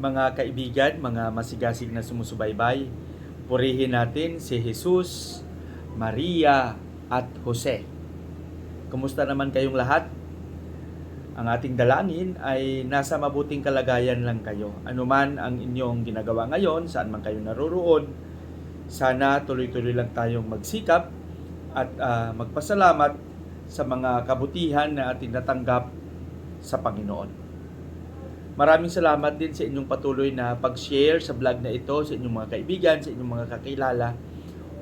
Mga kaibigan, mga masigasig na sumusubaybay, purihin natin si Jesus, Maria, at Jose. Kumusta naman kayong lahat? Ang ating dalangin ay nasa mabuting kalagayan lang kayo. Anuman ang inyong ginagawa ngayon, saan man kayo naroroon, sana tuloy-tuloy lang tayong magsikap at ah, magpasalamat sa mga kabutihan na ating natanggap sa Panginoon. Maraming salamat din sa inyong patuloy na pag-share sa vlog na ito sa inyong mga kaibigan, sa inyong mga kakilala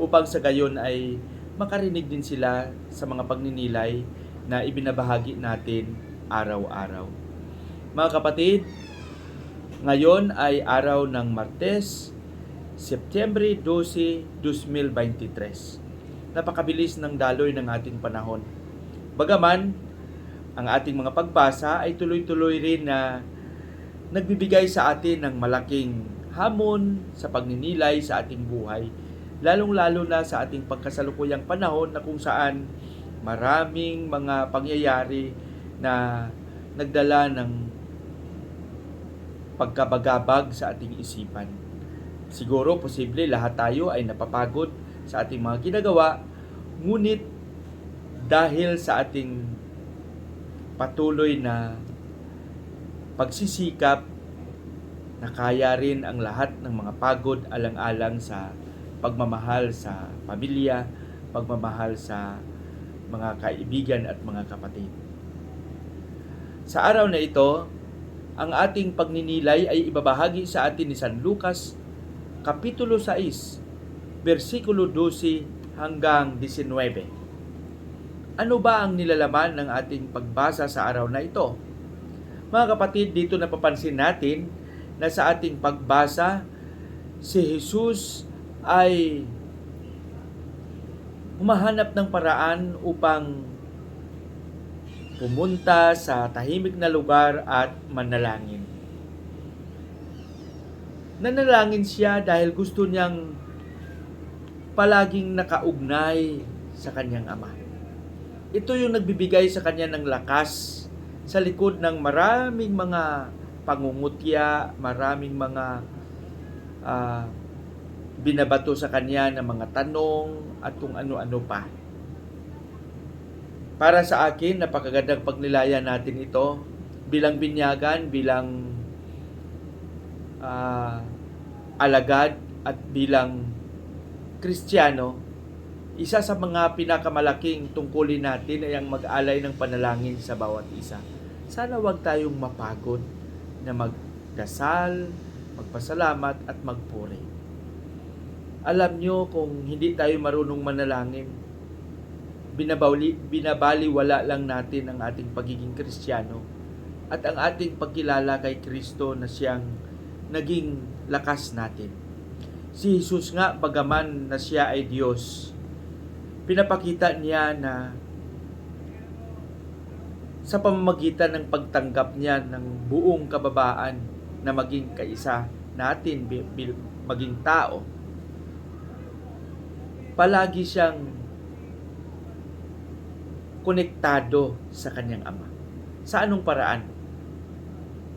upang sa gayon ay makarinig din sila sa mga pagninilay na ibinabahagi natin araw-araw. Mga kapatid, ngayon ay araw ng Martes, Setyembre 12, 2023. Napakabilis ng daloy ng ating panahon. Bagaman, ang ating mga pagbasa ay tuloy-tuloy rin na nagbibigay sa atin ng malaking hamon sa pagninilay sa ating buhay, lalong-lalo na sa ating pagkasalukuyang panahon na kung saan maraming mga pangyayari na nagdala ng pagkabagabag sa ating isipan. Siguro posible lahat tayo ay napapagod sa ating mga ginagawa, ngunit dahil sa ating patuloy na pagsisikap, nakaya rin ang lahat ng mga pagod alang-alang sa pagmamahal sa pamilya, pagmamahal sa mga kaibigan at mga kapatid. Sa araw na ito, ang ating pagninilay ay ibabahagi sa atin ni San Lucas, Kapitulo 6, versikulo 12 hanggang 19. Ano ba ang nilalaman ng ating pagbasa sa araw na ito? Mga kapatid, dito napapansin natin na sa ating pagbasa, si Jesus ay humahanap ng paraan upang pumunta sa tahimik na lugar at manalangin. Nanalangin siya dahil gusto niyang palaging nakaugnay sa kanyang ama. Ito yung nagbibigay sa kanya ng lakas sa likod ng maraming mga pangungutya, maraming mga ah, binabato sa kanya ng mga tanong at kung ano-ano pa. Para sa akin, napakagandang pagnilaya natin ito bilang binyagan, bilang ah, alagad at bilang Kristiyano, isa sa mga pinakamalaking tungkulin natin ay ang mag-alay ng panalangin sa bawat isa. Sana wag tayong mapagod na magdasal, magpasalamat at magpuri. Alam nyo kung hindi tayo marunong manalangin, binabali, binabaliwala lang natin ang ating pagiging kristyano at ang ating pagkilala kay Kristo na siyang naging lakas natin. Si Jesus nga, bagaman na siya ay Diyos, pinapakita niya na sa pamamagitan ng pagtanggap niya ng buong kababaan na maging kaisa natin, maging tao, palagi siyang konektado sa kanyang ama. Sa anong paraan?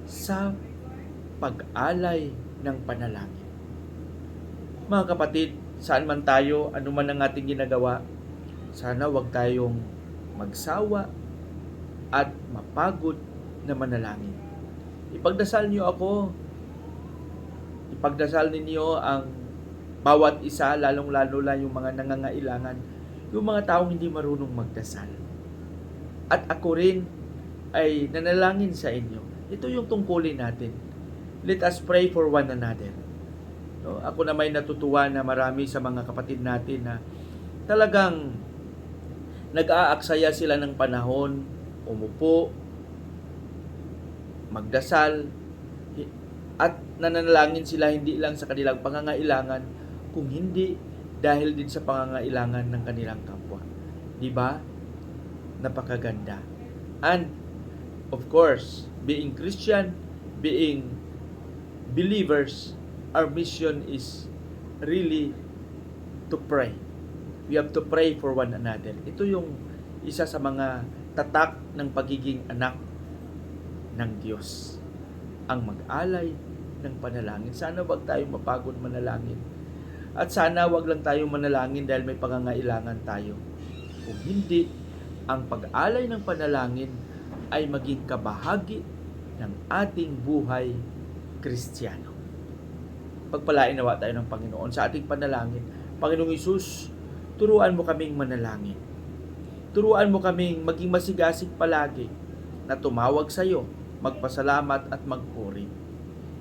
Sa pag-alay ng panalangin. Mga kapatid, saan man tayo, ano man ang ating ginagawa, sana wag tayong magsawa at mapagod na manalangin. Ipagdasal niyo ako, ipagdasal ninyo ang bawat isa, lalong-lalo lang yung mga nangangailangan, yung mga taong hindi marunong magdasal. At ako rin ay nanalangin sa inyo. Ito yung tungkulin natin. Let us pray for one another. No, ako na may natutuwa na marami sa mga kapatid natin na talagang nag-aaksaya sila ng panahon, umupo, magdasal, at nananalangin sila hindi lang sa kanilang pangangailangan, kung hindi dahil din sa pangangailangan ng kanilang kapwa. Di ba? Napakaganda. And, of course, being Christian, being believers, our mission is really to pray. We have to pray for one another. Ito yung isa sa mga tatak ng pagiging anak ng Diyos. Ang mag-alay ng panalangin. Sana wag tayo mapagod manalangin. At sana wag lang tayo manalangin dahil may pangangailangan tayo. Kung hindi, ang pag-alay ng panalangin ay maging kabahagi ng ating buhay kristyano. Pagpalain nawa tayo ng Panginoon sa ating panalangin. Panginoong Isus, turuan mo kaming manalangin. Turuan mo kaming maging masigasig palagi na tumawag sa iyo, magpasalamat at magpuri.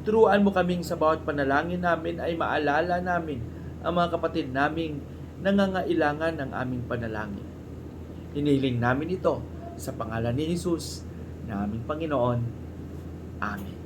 Turuan mo kaming sa bawat panalangin namin ay maalala namin ang mga kapatid naming nangangailangan ng aming panalangin. Hinihiling namin ito sa pangalan ni Jesus na aming Panginoon. Amen.